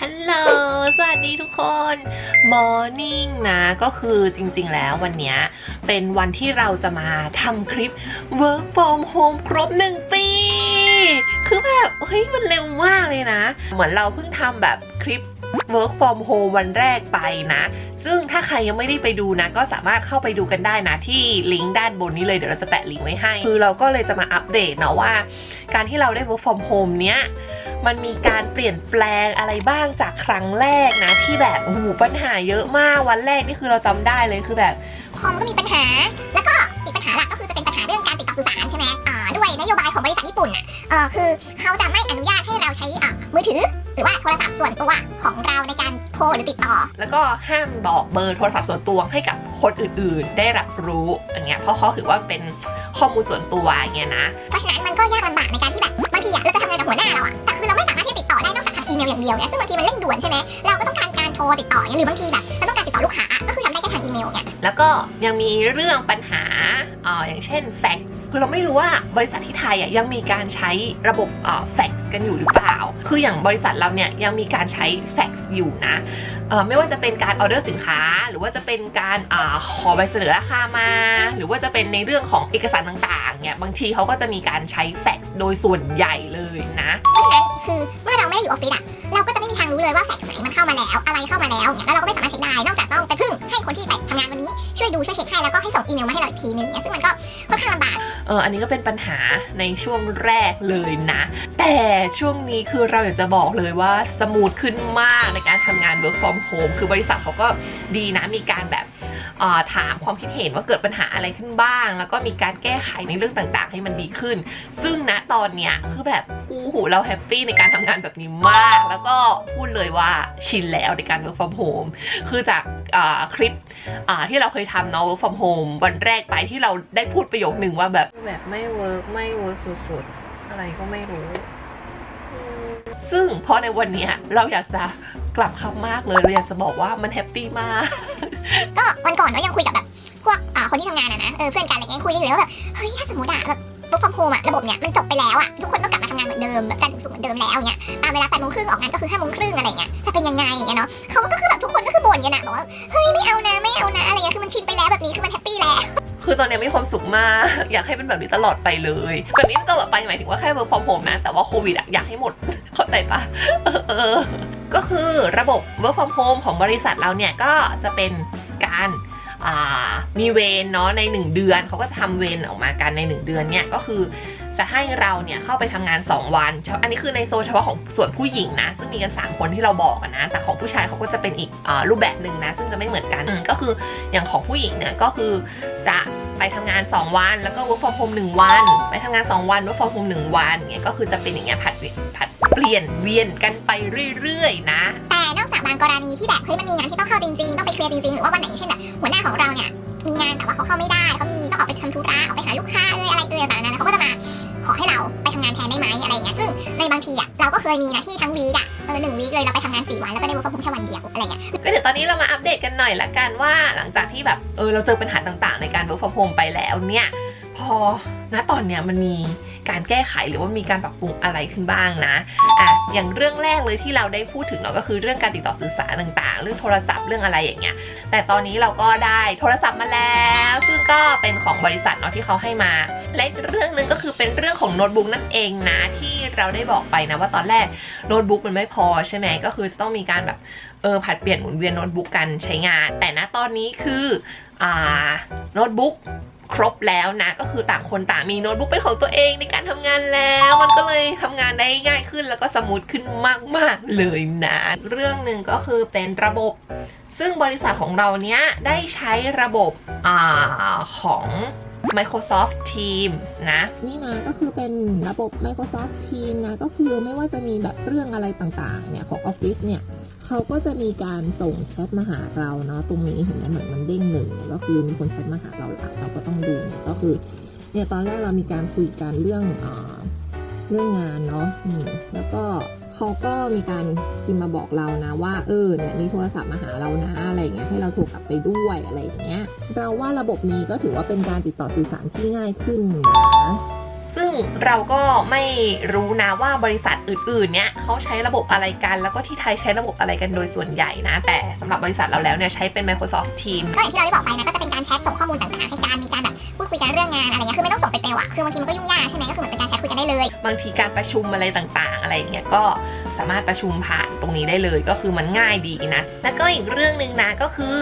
ฮัลโหล สวัสดีทุกคนมอร์นิ่งนะ ก็คือจริงๆแล้ววันนี้เป็นวันที่เราจะมาทำคลิป Work from Home ครบ 1 ปี คือแบบเฮ้ยมันเร็วมากเลยนะ เหมือนเราเพิ่งทำแบบคลิป Work from Home วันแรกไปนะ ซึ่งถ้าใครยังไม่ได้ไปดูนะ ก็สามารถเข้าไปดูกันได้นะที่ลิงก์ด้านบนนี้เลยเดี๋ยวเราจะแปะลิงก์ไว้ให้ คือเราก็เลยจะมาอัปเดตเนาะว่า การที่เราได้ work from home เนี้ยมันมีการเปลี่ยนแปลงอะไรบ้างจากครั้งแรกนะ ที่แบบโอ้โหปัญหาเยอะมากวันแรกนี่คือเราจำได้เลยคือแบบคอมก็มีปัญหา แล้วก็อีกปัญหาหลักก็คือจะเป็นปัญหาเรื่องการติดต่อสื่อสารใช่ไหมอ่า นโยบายของบริษัทญี่ปุ่นอะเออคือเขาจะไม่อนุญาตให้เราใช้อ่ามือถือ หรือว่าโทรศัพท์ส่วนตัวของเราในการโทรหรือติดต่อ แล้วก็ห้ามบอกเบอร์โทรศัพท์ส่วนตัวให้กับคนอื่นๆ ได้รับรู้อย่างเงี้ยเพราะเขาถือว่าเป็นข้อมูลส่วนตัวอย่างเงี้ยนะ เพราะฉะนั้นมันก็ยากลำบากในการที่แบบบางทีอะเราจะทำงานกับหัวหน้าเราอะแต่คือเราไม่สามารถที่จะติดต่อได้นอกจากทางอีเมลอย่างเดียวเนี่ยซึ่งบางทีมันเร่งด่วนใช่ไหมเราก็ต้องการการโทรติดต่ออย่างเงี้ยหรือบางทีแบบเราต้องการติดต่ อลูกค้าก็คือทำได้แค่ทางอีเมลเนี่ยแล้วก็ยังมีเรื่องปัญหาอ่ออย่างเช่นแฟกซ์คือเราไม่รู้ว่าบริษัทที่ไทยอะยังมีการใช้ระบบอ่อแฟกซ์กันอยู่หรือเปล่า คืออย่างบริษัทเราเนี่ยยังมีการใช้แฟกซ์อยู่นะเอ่อไม่ว่าจะเป็นการออเดอร์สินค้า หรือว่าจะเป็นการอาขอใบเสนอราคามา หรือว่าจะเป็นในเรื่องของเอกสารต่างๆเนี่ยบางทีเขาก็จะมีการใช้แฟกซ์โดยส่วนใหญ่เลยนะเพราะฉะนั้นคือเมื่อเราไม่ได้อยู่ออฟฟิศอะเราก็จะไม่มีทางรู้เลยว่าแฟกซ์ไหนมันเข้ามาแล้วอะไรเข้ามาแล้วเนี่ยแล้วเราก็ไม่สามารถเช็คได้นอกจากต้องไปพึ่งให้คนที่ไปทำงานวันนี้ช่วยดูช่วยเช็คให้แล้วก็ให้ส่งอีเมลมาให้เราอีกทีนึงเนี่ยซึ่งมันก็ค่อนข้างลำบาก เอออันนี้ก็เป็นปัญหาในช่วงแรกเลยนะ แต่ช่วงนี้คือเราอยากจะบอกเลยว่าสมูทขึ้นมากในการทำงาน work from home คือบริษัทเขาก็ดีนะมีการแบบ ถามความคิดเห็นว่าเกิดปัญหาอะไรขึ้นบ้าง แล้วก็มีการแก้ไขในเรื่องต่างๆ ให้มันดีขึ้น ซึ่งณตอนเนี้ยคือแบบอู้หูเราแฮปปี้ในการทำงานแบบนี้มาก แล้วก็พูดเลยว่าชินแล้วในการ work from home คือจากอ่าคลิปอ่าที่เราเคยทำเนาะ work from home วันแรกไปที่เราได้พูดประโยคหนึ่งว่าแบบแบบไม่เวิร์กไม่เวิร์กสุดๆ อะไรก็ไม่รู้ ซึ่งพอในวันเนี้ยเราอยากจะ กลับคำมากเลยเราอยากจะบอกว่ามันแฮปปี้มาก ก็วันก่อนเรายังคุยกับแบบพวกอ่าคนที่ทำงานอะนะเออเพื่อนกันอะไรเงี้ยคุยกันอยู่เลยว่าแบบเฮ้ยถ้าสมมติอะแบบบุ๊กฟอร์มโฮมอะระบบเนี่ยมันจบไปแล้วอะทุกคนต้องกลับมาทำงานเหมือนเดิมแบบจันทร์ถึงศุกร์เหมือนเดิมแล้วเนี่ยตามเวลาแปดโมงครึ่งออกงานก็คือห้าโมงครึ่งอะไรเงี้ยจะเป็นยังไงอย่างเงี้ยเนาะเขาก็คือแบบทุกคนก็คือบ่นกันอะบอกว่าเฮ้ยไม่เอานะไม่เอานะอะไรเงี้ยคือมันชินไปแล้วแบบนี้คือมันแฮปปี้แล้วคือตอนเนี้ยมีความสุขมาก อยากให้เป็นแบบนี้ตลอดไปเลย แบบนี้ตลอดไปหมายถึงว่าแค่ work from home นะ แต่ว่าโควิดอะอยากให้หมด เข้าใจปะเออเออ ก็คือระบบ work from home ของบริษัทเราเนี่ยก็จะเป็นการอ่ามีเวรเนาะใน 1 เดือนเขาก็จะทำเวรออกมากันใน 1 เดือนเนี่ยก็คือจะให้เราเนี่ยเข้าไปทำงาน 2 วัน อันนี้คือในโซนเฉพาะของส่วนผู้หญิงนะ ซึ่งมีกัน 3 คนที่เราบอกอะนะ แต่ของผู้ชายเขาก็จะเป็นอีกอารูปแบบหนึ่งนะ ซึ่งจะไม่เหมือนกันอืมก็คืออย่างของผู้หญิงเนี่ยก็คือจะ ไปทำงาน 2 วัน แล้วก็ work from home 1วัน ไปทำงาน 2 วัน work from home 1วันเงี้ยก็คือจะเป็นอย่างเงี้ยผัดผัดเปลี่ยนเวียนกันไปเรื่อยๆนะ แต่นอกจากบางกรณีที่แบบเฮ้ยมันมีงานที่ต้องเข้าจริงๆ ต้องไปเคลียร์จริงๆ หรือว่าวันไหนเช่นแบบหัวหน้าของเราเนี่ยมีงานแต่ว่าเขาเข้าไม่ได้เขามีต้องออกไปทำธุระออกไปหาลูกค้าเอยอะไรเอยต่างๆนานเขาก็จะมาขอให้เราไปทำงานแทนได้ไหมอะไรอย่างเงี้ยซึ่งในบางทีอะเราก็เคยมีนะที่ทั้งวีอะ ออหนึ่งวีคเลยเราไปทำงานสี่วันแล้วก็ได้ work from home แค่วันเดียวอะไรเงี้ยก็เดี๋ยวตอนนี้เรามาอัปเดตกันหน่อยละกันว่าหลังจากที่แบบเออเราเจอปัญหาต่างๆ ในการ work from home ไปแล้วเนี่ย พอณตอนเนี้ยมันมี การแก้ไขหรือว่ามีการปรับปรุงอะไรขึ้นบ้างนะอะอย่างเรื่องแรกเลยที่เราได้พูดถึงเนาะก็คือเรื่องการติดต่อสื่อสารต่างๆ เรื่องโทรศัพท์เรื่องอะไรอย่างเงี้ยแต่ตอนนี้เราก็ได้โทรศัพท์มาแล้ว ซึ่งก็เป็นของบริษัทเนาะที่เขาให้มา และเรื่องหนึ่งก็คือเป็นเรื่องของโน้ตบุ๊กนั่นเองนะที่เราได้บอกไปนะว่าตอนแรกโน้ตบุ๊กมันไม่พอใช่ไหมก็คือจะต้องมีการแบบเออผัดเปลี่ยนหมุนเวียนโน้ตบุ๊กกันใช้งาน แต่ณตอนนี้คืออ่าโน้ตบุ๊ก ครบแล้วนะ ก็คือต่างคนต่างมีโน้ตบุ๊กเป็นของตัวเองในการทำงานแล้ว มันก็เลยทำงานได้ง่ายขึ้นแล้วก็สมูทขึ้นมาก ๆ เลยนะ เรื่องหนึ่งก็คือเป็นระบบ ซึ่งบริษัทของเราเนี้ยได้ใช้ระบบอาของ Microsoft Teams นะ นี่นะก็คือเป็นระบบ Microsoft Teams นะ ก็คือไม่ว่าจะมีแบบเรื่องอะไรต่างๆเนี่ยของ Office เนี่ย เขาก็จะมีการส่งแชทมาหาเราเนาะตรงนี้เห็นไหมเหมือนมันเด้งหนึ่งเนี่ยก็คือมีคนแชทมาหาเราละเราก็ต้องดูเนี่ยก็คือเนี่ยตอนแรกเรามีการคุยกันเรื่องอ่าเรื่องงานเนาะอืมแล้วก็เขาก็มีการพิมพ์มาบอกเรานะว่าเออเนี่ยมีโทรศัพท์มาหาเรานะอะไรอย่างเงี้ยให้เราโทรกลับไปด้วยอะไรอย่างเงี้ยเราว่าระบบนี้ก็ถือว่าเป็นการติดต่อสื่อสารที่ง่ายขึ้นนะ เราก็ไม่รู้นะว่าบริษัทอื่นๆ เนี่ยเขาใช้ระบบอะไรกัน แล้วก็ที่ไทยใช้ระบบอะไรกันโดยส่วนใหญ่นะ แต่สำหรับบริษัทเราแล้วเนี่ยใช้เป็น Microsoft Teams ก็อย่างที่เราได้บอกไปนะก็จะเป็นการแชทส่งข้อมูลต่างๆ ให้การมีการแบบพูดคุยกันเรื่องงานอะไรเงี้ยคือไม่ต้องส่งเป็นเมลอะคือบางทีมันก็ยุ่งยากใช่ไหมก็คือเหมือนเป็นการแชทคุยกันได้เลย บางทีการประชุมอะไรต่างๆ อะไรอย่างเงี้ยก็ สามารถประชุมผ่านตรงนี้ได้เลยก็คือมันง่ายดีนะ แล้วก็อีกเรื่องหนึ่งนะก็คือ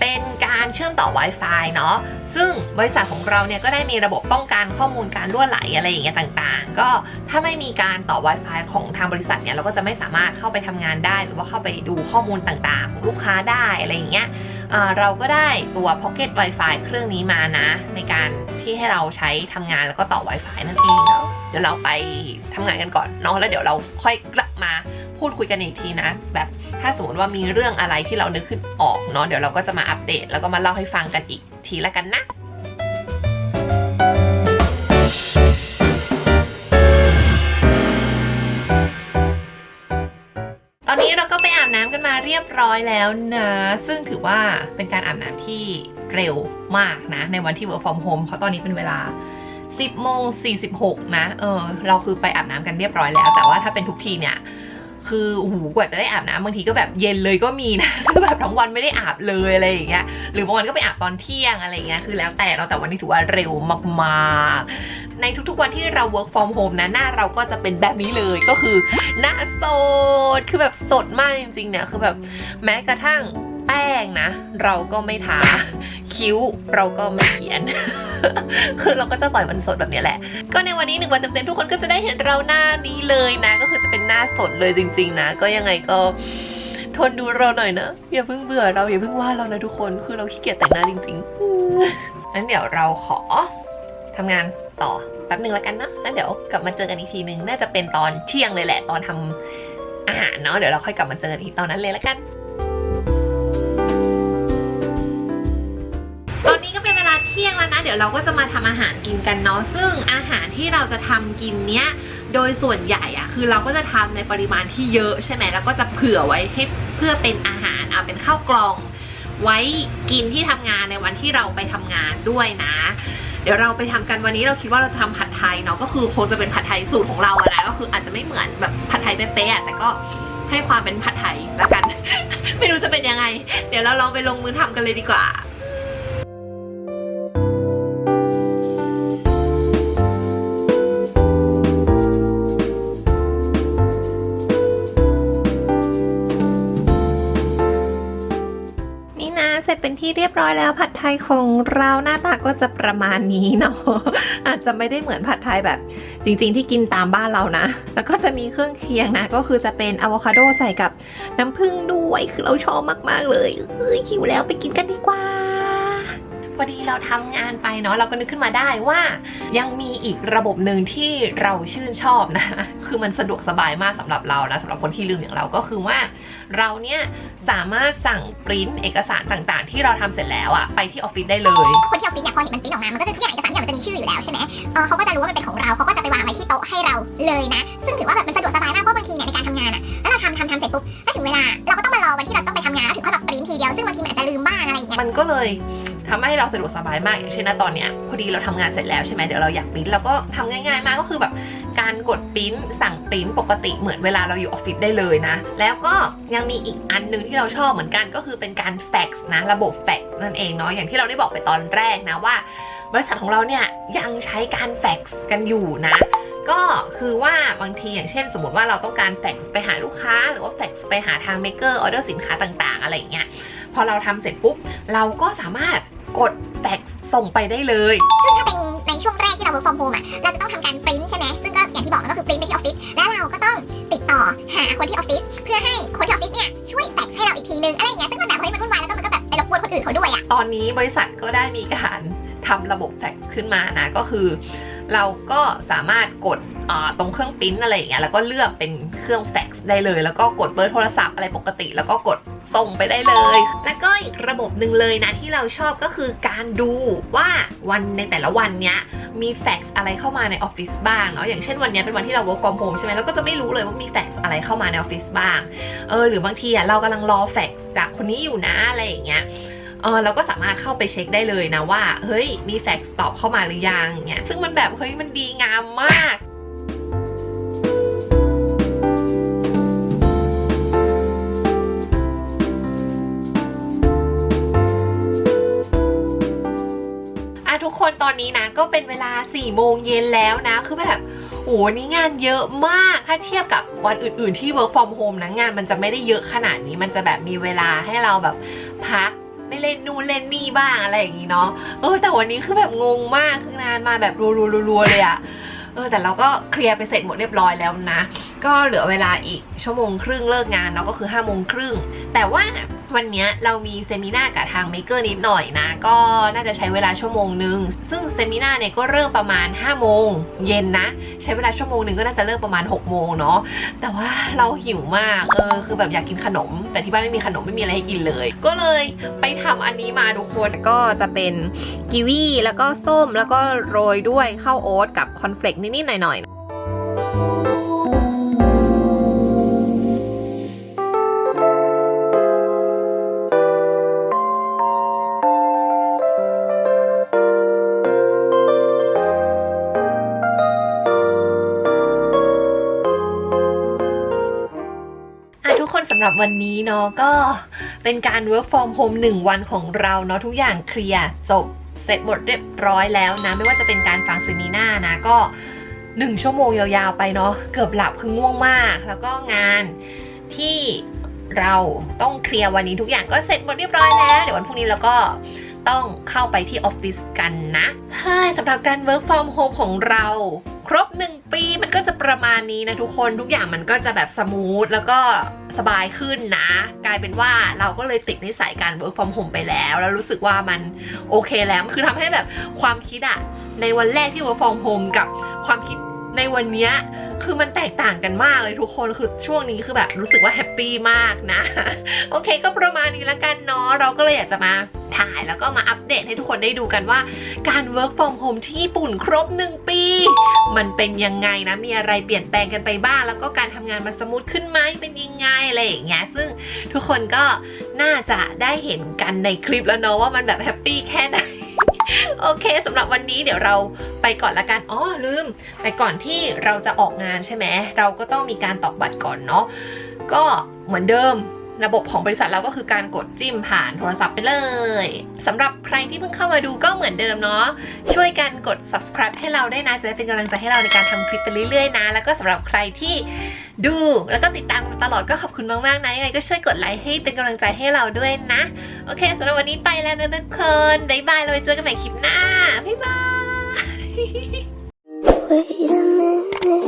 เป็นการเชื่อมต่อ Wi-Fi เนาะซึ่งบริษัทของเราเนี่ยก็ได้มีระบบป้องกันข้อมูลการรั่วไหลอะไรอย่างเงี้ยต่างๆ ก็ถ้าไม่มีการต่อ Wi-Fi ของทางบริษัทเนี่ยเราก็จะไม่สามารถเข้าไปทำงานได้ หรือว่าเข้าไปดูข้อมูลต่างๆ ของลูกค้าได้อะไรอย่างเงี้ยอ่าเราก็ได้ตัว Pocket Wi-Fi เครื่องนี้มานะ ในการที่ให้เราใช้ทำงานแล้วก็ต่อ Wi-Fi นั่นเองเนาะ เดี๋ยวเราไปทำงานกันก่อนเนาะแล้วเดี๋ยวเราค่อยกลับมาพูดคุยกันอีกทีนะ แบบถ้าสมมติว่ามีเรื่องอะไรที่เรานึกขึ้นออกเนาะเดี๋ยวเราก็จะมาอัปเดต แล้วก็มาเล่าให้ฟังกันอีกทีละกันนะตอนนี้เราก็ไปอาบน้ำกันมาเรียบร้อยแล้วนะ ซึ่งถือว่าเป็นการอาบน้ำที่เร็วมากนะ ในวันที่ work from home เพราะตอนนี้เป็นเวลา 10โมง46 นะ เออ เราคือไปอาบน้ำกันเรียบร้อยแล้ว แต่ว่าถ้าเป็นทุกทีเนี่ย คือโอ้โหกว่าจะได้อาบน้ำบางทีก็แบบเย็นเลยก็มีนะคือแบบทั้งวันไม่ได้อาบเลยอะไรอย่างเงี้ย หรือบางวันก็ไปอาบตอนเที่ยงอะไรอย่างเงี้ย คือแล้วแต่เราแต่วันนี้ถือว่าเร็วมากๆ ในทุกๆวันที่เรา work from home นะหน้าเราก็จะเป็นแบบนี้เลย ก็คือหน้าสด คือแบบสดมากจริงๆ เนี่ย คือแบบแม้กระทั่ง แป้งนะ เราก็ไม่ทาคิ้วเราก็ไม่เขียน คือเราก็จะปล่อยมันสดแบบนี้แหละ ก็ในวันนี้หนึ่งวันเต็มๆทุกคนก็จะได้เห็นเราหน้านี้เลยนะ ก็คือจะเป็นหน้าสดเลยจริง ๆ นะ ก็ยังไงก็ทนดูเราหน่อยนะ อย่าเพิ่งเบื่อเราอย่าเพิ่งว่าเรานะทุกคนคือเราขี้เกียจแต่งหน้าจริงๆงั้นเดี๋ยวเราขอทำงานต่อแป๊บหนึ่งแล้วกันนะแล้วเดี๋ยวกลับมาเจอกันอีกทีหนึ่งน่าจะเป็นตอนเที่ยงเลยแหละตอนทำอาหารเนาะ เดี๋ยวเราค่อยกลับมาเจอกันอีกตอนนั้นเลยแล้วกัน แล้วนะ เดี๋ยวเราก็จะมาทำอาหารกินกันเนาะ ซึ่งอาหารที่เราจะทำกินเนี้ย โดยส่วนใหญ่อะคือเราก็จะทำในปริมาณที่เยอะใช่ไหมแล้วก็จะเผื่อไว้ให้เพื่อเป็นอาหารเอาเป็นข้าวกล่อง ไว้กินที่ทำงานในวันที่เราไปทำงานด้วยนะ เดี๋ยวเราไปทำกันวันนี้เราคิดว่าเราจะทำผัดไทยเนาะ ก็คือคงจะเป็นผัดไทยสูตรของเราอะนะ ก็คืออาจจะไม่เหมือนแบบผัดไทยเป๊ะๆแต่ก็ให้ความเป็นผัดไทยล้วกัน ไม่รู้จะเป็นยังไง เดี๋ยวเราลองไปลงมือทำกันเลยดีกว่า เสร็จเป็นที่เรียบร้อยแล้วผัดไทยของเราหน้าตาก็จะประมาณนี้เนาะอาจจะไม่ได้เหมือนผัดไทยแบบ จริง ๆ ที่กินตามบ้านเรานะ แล้วก็จะมีเครื่องเคียงนะ ก็คือจะเป็นอะโวคาโดใส่กับน้ำผึ้งด้วยคือเราชอบมากๆเลยเฮ้ยหิวแล้วไปกินกันดีกว่า อดีเราทำงานไปเนาะเราก็นึกขึ้นมาได้ว่า ยังมีอีกระบบหนึ่งที่เราชื่นชอบนะ คือมันสะดวกสบายมากสำหรับเรานะสำหรับคนที่ลืมอย่างเราก็คือว่า เราเนี่ยสามารถสั่งปริ้นเอกสารต่างๆ ที่เราทำเสร็จแล้วอะไปที่ออฟฟิศได้เลย คนที่ออฟฟิศเนี่ยพอเห็นมันปริ้นออกมา มันก็จะทุกอย่างเอกสารเนี่ยมันจะมีชื่ออยู่แล้วใช่ไหมเออเขาก็จะรู้ว่ามันเป็นของเราเขาก็จะไปวางไว้ที่โต๊ะให้เราเลยนะ ซึ่งถือว่าแบบมันสะดวกสบายมากเพราะบางทีเนี่ยในการทำงานอะแล้วเราทำทำทำเสร็จปุ๊บถ้าถึงเวลาเราก็ต้องมารอวันที่เราต้องไปทำงานแล้วถึงค่อยแบบปริ้นทีเดียวซึ่งบางทีมันอาจจะลืมบ้างอะไรอย่างเงี้ยมันก็เลย ทำให้เราสะดวกสบายมากอย่างเช่นนะตอนเนี้ยพอดีเราทำงานเสร็จแล้วใช่ไหมเดี๋ยวเราอยากปริ้นเราก็ทำง่าย ๆ มากก็คือแบบการกดปริ้นสั่งปริ้นปกติเหมือนเวลาเราอยู่ออฟฟิศได้เลยนะ แล้วก็ยังมีอีกอันหนึงที่เราชอบเหมือนกันก็คือเป็นการแฟกซ์นะระบบแฟกซ์นั่นเองเนาะอย่างที่เราได้บอกไปตอนแรกนะว่า บริษัทของเราเนี่ยยังใช้การแฟกซ์กันอยู่นะก็คือว่าบางทีอย่างเช่น สมมติว่าเราต้องการแฟกซ์ไปหาลูกค้า หรือว่าแฟกซ์ไปหาทางเมเกอร์ออเดอร์สินค้าต่างๆ อะไรอย่างเงี้ยพอเราทำเสร็จปุ๊บ เราก็สามารถ กดแฟกซ์ส่งไปได้เลย ซึ่งถ้าเป็นในช่วงแรกที่เรา work from home อะเราจะต้องทำการปริ้นใช่ไหม ซึ่งก็อย่างที่บอกมันก็คือปริ้นไปที่ออฟฟิศ แล้วเราก็ต้องติดต่อหาคนที่ออฟฟิศเพื่อให้คนที่ออฟฟิศเนี่ยช่วยแฟกซ์ให้เราอีกทีนึงอะไรอย่างเงี้ย ซึ่งมันแบบเฮ้ยมันวุ่นวายแล้วก็มันก็แบบไปรบกวนคนอื่นเขาด้วยอะตอนนี้บริษัทก็ได้มีการทำระบบแฟกซ์ขึ้นมานะ ก็คือ เราก็สามารถกดอ่าตรงเครื่องปริ้นอะไรอย่างเงี้ย แล้วก็เลือกเป็นเครื่องแฟกซ์ได้เลย แล้วก็กดเบอร์โทรศัพท์อะไรปกติ แล้วก็กด ส่งไปได้เลย แล้วก็อีกระบบหนึ่งเลยนะที่เราชอบก็คือการดูว่าวันในแต่ละวันเนี้ยมีแฟกซ์อะไรเข้ามาในออฟฟิศบ้างเนาะอย่างเช่นวันเนี้ยเป็นวันที่เรา work from home ใช่ไหมเราก็จะไม่รู้เลยว่ามีแฟกซ์อะไรเข้ามาในออฟฟิศบ้างเออหรือบางทีอะเรากำลังรอแฟกซ์จากคนนี้อยู่นะอะไรอย่างเงี้ยเออเราก็สามารถเข้าไปเช็คได้เลยนะว่า เฮ้ยมีแฟกซ์ตอบเข้ามาหรือยังเงี้ยซึ่งมันแบบเฮ้ยมันดีงามมาก กคนตอนนี้นะก็เป็นเวลา4ี่โมงเย็นแล้วนะ คือแบบโอ้โหนี่งานเยอะมาก ถ้าเทียบกับวันอื่น ๆที่ work from home นะงานมันจะไม่ได้เยอะขนาดนี้ มันจะแบบมีเวลาให้เราแบบพักได้เล่นนู่นเล่นนี่บ้างอะไรอย่างนี้เนาะ เออแต่วันนี้คือแบบงงมากคืองานมาแบบรัวๆๆๆเลยอะเออแต่เราก็เคลียร์ไปเสร็จหมดเรียบร้อยแล้วนะ ก็เหลือเวลาอีกชั่วโมงครึ่งเลิกงานเนาะก็คือ5้าโมงครึ่งแต่ว่า วันนี้เรามีเซมินากับทางเมเกอร์นิดหน่อยนะ ก็น่าจะใช้เวลาชั่วโมงหนึ่งซึ่งเซมินาเนี่ยก็เริ่มประมาณ5้าโมงเย็นนะ ใช้เวลาชั่วโมงหนึ่งก็น่าจะเลิกประมาณ6กโมงเนาะแต่ว่าเราหิวมากเออคือแบบอยากกินขนม แต่ที่บ้านไม่มีขนมไม่มีอะไรให้กินเลย ก็เลยไปทำอันนี้มาทุกคนก็จะเป็นกีวีแล้วก็ส้มแล้วก็โรยด้วยข้าวโอ๊ตกับคอนเฟลกนิดๆหน่อยๆ รับวันนี้เนาะก็เป็นการ work from home 1 วันของเราเนาะทุกอย่างเคลียร์จบเสร็จหมดเรียบร้อยแล้วนะ ไม่ว่าจะเป็นการฟังเซมินานะก็ 1 ชั่วโมงยาวๆไปเนาะเกือบหลับคือง่วงมาก แล้วก็งานที่เราต้องเคลียร์วันนี้ทุกอย่างก็เสร็จหมดเรียบร้อยแล้ว เดี๋ยววันพรุ่งนี้เราก็ต้องเข้าไปที่ออฟฟิศกันนะเฮ้ยสำหรับการ work from home ของเรา รบ 1 ปีมันก็จะประมาณนี้นะทุกคนทุกอย่างมันก็จะแบบสมูทแล้วก็สบายขึ้นนะ กลายเป็นว่าเราก็เลยติดนิสัยการ work from home ไปแล้ว แล้วรู้สึกว่ามันโอเคแล้ว คือทำให้แบบความคิดอะในวันแรกที่ work from home กับความคิดในวันเนี้ยคือมันแตกต่างกันมากเลยทุกคนคือช่วงนี้คือแบบรู้สึกว่าแฮปปี้มากนะ โอเคก็ประมาณนี้แล้วกันเนาะเราก็เลยอยากจะมาถ่ายแล้วก็มาอัปเดตให้ทุกคนได้ดูกันว่าการ work from home ที่ญี่ปุ่นครบ 1 ปี มันเป็นยังไงนะ มีอะไรเปลี่ยนแปลงกันไปบ้าง แล้วก็การทำงานมันสมูทขึ้นไหมเป็นยังไงอะไรอย่างเงี้ย ซึ่งทุกคนก็น่าจะได้เห็นกันในคลิปแล้วเนาะว่ามันแบบแฮปปี้แค่ไหนโอเคสำหรับวันนี้เดี๋ยวเราไปก่อนละกันอ๋อลืม แต่ก่อนที่เราจะออกงานใช่ไหมเราก็ต้องมีการตอกบัตรก่อนเนาะก็เหมือนเดิม ระบบของบริษัทเราก็คือการกดจิ้มผ่านโทรศัพท์ไปเลยสำหรับใครที่เพิ่งเข้ามาดูก็เหมือนเดิมเนาะช่วยกันกด subscribe ให้เราได้นะจะได้เป็นกำลังใจให้เราในการทำคลิปไปเรื่อยๆนะ แล้วก็สำหรับใครที่ดูแล้วก็ติดตามมาตลอดก็ขอบคุณมากๆนะยังไงก็ช่วยกดไลค์ให้เป็นกำลังใจให้เราด้วยนะ โอเคสำหรับวันนี้ไปแล้วนะทุกคนบ๊ายบายเราไปเจอกันใหม่คลิปหน้าบ๊ายบาย Wait a minute.